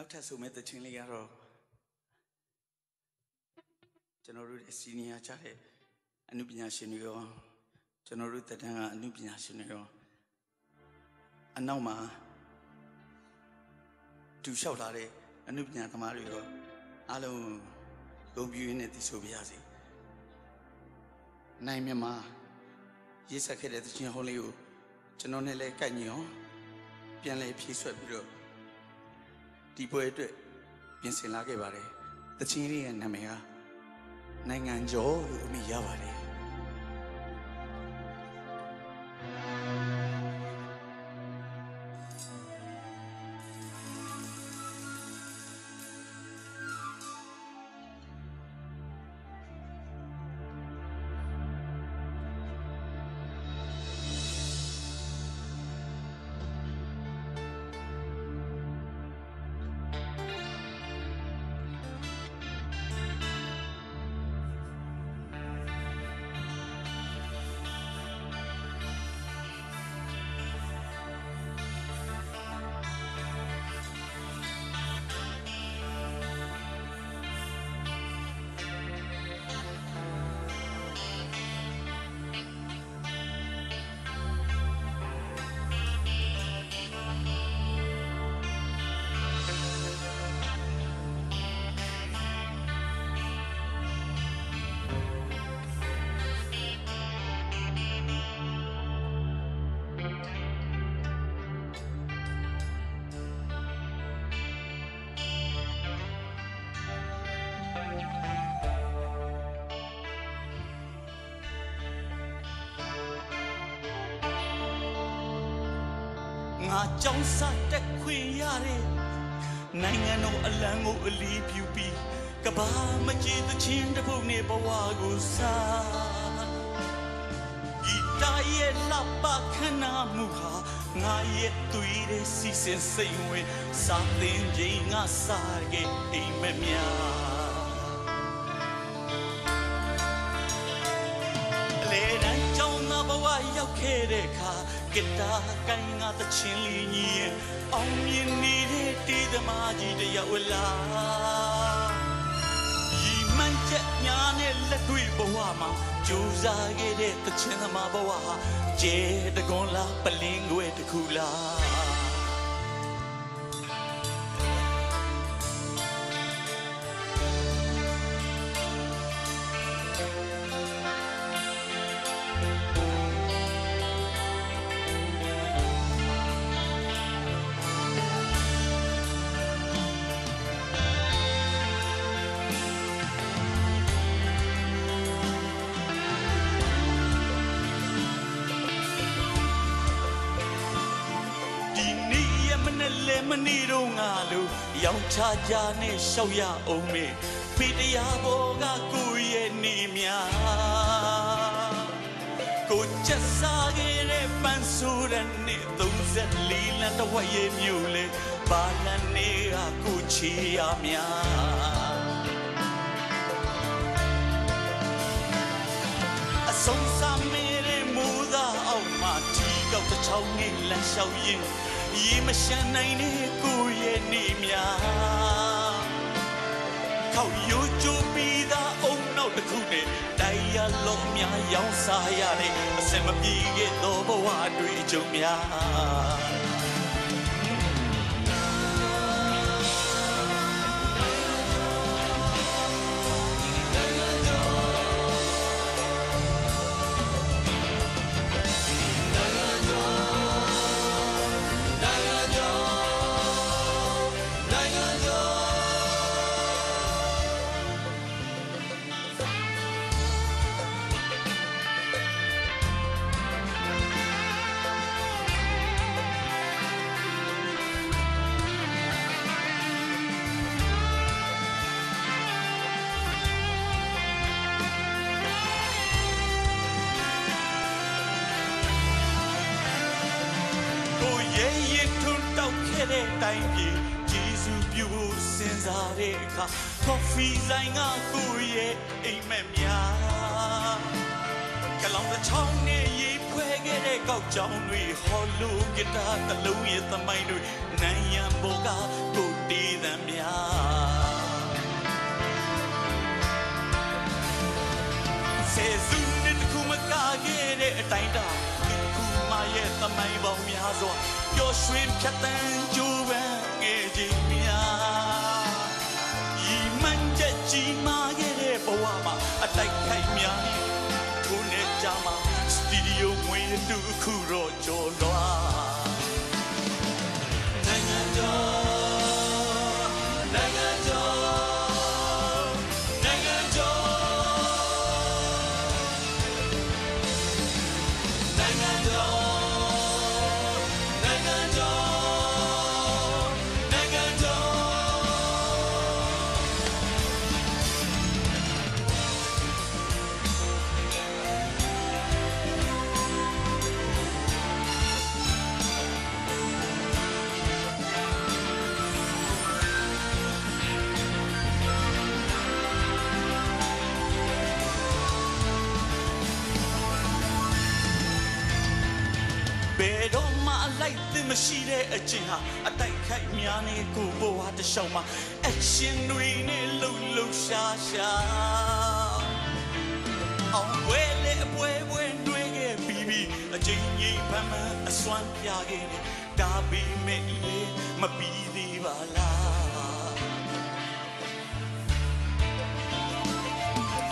နောက်ထပ်ဆိုမဲ့တခြင်းလေးကတော့ကျွန်တော်တို့စီနီယာချတဲ့အမှုပညာရှင်တွေရောကျွန်တော်တို့တက်တန်းကအမှုပညာရှင်တွေရောအနောက်မှာတူလျှောက်လာတဲ့အမှုပညာသမားတွေရောအားလုံးဂုဏ်ပြုရင်းနဲ့တည်ဆိုပြရစီနိုင်မြန်မာရေးဆက်ခဲ့တဲ့တခြင်းဟောင်းလေးကိုကျွန်တော်နဲ့လည်းကိုက်ညီအောင်ပြန်လဲဖြည့်ဆွက်ပြီးတော့ ဒီပွဲအတွက်ပြင်ဆင်လာခဲ့ပါတယ်တခြင်းလေးရဲ့နာမည်ကနိုင်ငံကျော်လို့အမည်ရပါတယ် ငါကြောင်းစားတက်ခွင့်ရတဲ့နိုင်ငံတော်အလံကိုအလီပြူပြီးကဘာမကြည်သချင်းတစ်ပုတ်နဲ့ဘဝကိုစားဤတာရဲ့လပခဏမှုဟာငါရဲ့သွေးတဲ့စီစဉ်စိတ်ဝင်စာသင်ခြင်းငါစားခဲ့အိမ်မများလေတန်းကြောင်းသားဘဝရောက်ခဲ့တဲ့အခါ ဂီတာကိုင်းငါသချင်းလေးညီရဲ့အောင်မြင်နေတဲ့တေးသမားကြီးတယောက်လာရီမှန်ချက်များနဲ့လက်တွေ့ဘဝမှာကြိုးစားခဲ့တဲ့သချင်းသမားဘဝဟာကျဲတကွန်လားပလင်းွယ်တစ်ခုလား တော့ငါလို့ရောင်ချကြနဲ့ရှောက်ရအောင်မေဖေတရားဘောကကိုယ့်ရဲ့နေများကိုချက်စားခဲ့တဲ့ပန်းဆိုးတဲ့နေ့34လမ်းတစ်ဝက်ရဲ့မြို့လေဘာလန်နေကကိုချီရများအဆုံးစမေတဲ့မူသာအောင်မှတီကောက်တစ်ချောင်းနဲ့လမ်းလျှောက်ရင် ရေမရှမ်းနိုင်တဲ့ကိုယ့်ရဲ့နေများခောက်ရိုးချိုးပြီးသားအုံနောက်တစ်ခုနဲ့တိုက်ရလုံးအများရောင်းစားရတဲ့အစင်မပြေခဲ့သောဘဝအတွေ့အကြုံများ ရဲရဲထွန်းတောက်ခဲ့တဲ့တိုင်းပြည်ဂျေစုပြုဖို့စဉ်းစားတဲ့အခါကော်ဖီဆိုင်ကကိုရဲ့အိမ်မက်များကလောင်တစ်ချောင်းနဲ့ရေဖွဲခဲ့ခဲ့တဲ့ကောက်ကြောင်တွေဟောလိုဂီတာတစ်လုံးရဲ့သမိုင်းတွေနိုင်ရန်ဘောကကိုတီးသံများစေစုနှစ်တစ်ခုမကခဲ့တဲ့အတိုင်းတာဒီခုမှရဲ့သ မိုင်းပေါင်းများစွာပျော်ရွှင်ဖြတ်တန်းကြိုးပမ်းခဲ့ခြင်းများဤမှန်ချက်ကြီးမာခဲ့တဲ့ဘဝမှာအတိုက်ခိုက်များနေထိုးနေကြမှာစတူဒီယိုငွေတူခုတော့ကြော်လွား မှအလိုက်သင်မရှိတဲ့အကျင့်ဟာအတိုက်ခိုက်များနေကိုဘဝတစ်လျှောက်မှာအရှင်တွေနဲ့လှုပ်လှုပ်ရှားရှားအောင်ဝဲလေအပွဲပွဲတွေးခဲ့ပြီးပြီးအချိန်ကြီးဖမ်းမှန်အစွမ်းပြခဲ့တယ်ဒါပေမဲ့လေမပြီးသေးပါလား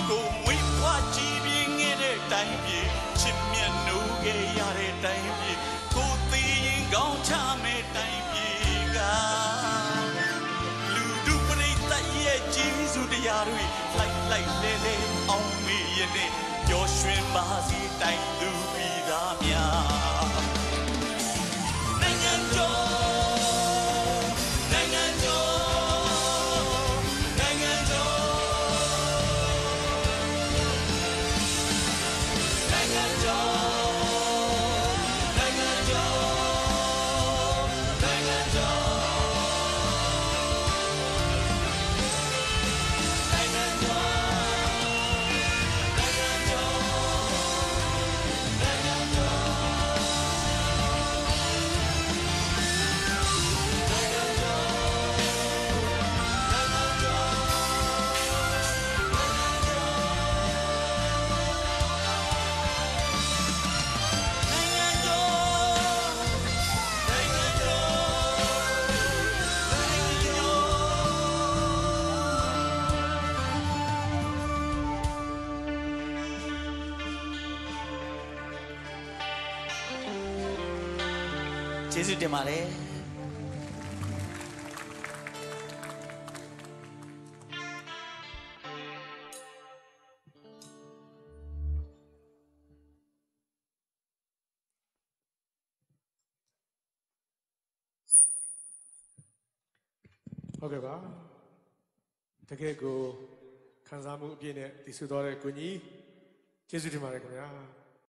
ကိုမွေးဖွားကြည်ပြင်းခဲ့တဲ့တိုင်းပြည်ချစ်မြတ်နိုးခဲ့ရတဲ့တိုင်းပြည်ကိုသိရင် ကောင်းချမဲ့တိုင်းပြည်ကလူဒုပရိသတ်ရဲ့ကြီးစုတရားတွေလိုက်လိုက်လဲလဲအောင်မေ့ရတဲ့ပျော်ရွှင်ပါစီတိုင်းသူပြည်သားများ ကျေးဇူးတင်ပါတယ်ဟုတ်ကဲ့ပါတကယ်ကိုခံစားမှုအပြည့်နဲ့တည်ဆူသွားတဲ့ကိုကြီးကျေးဇူးတင်ပါတယ်ခင်ဗျာ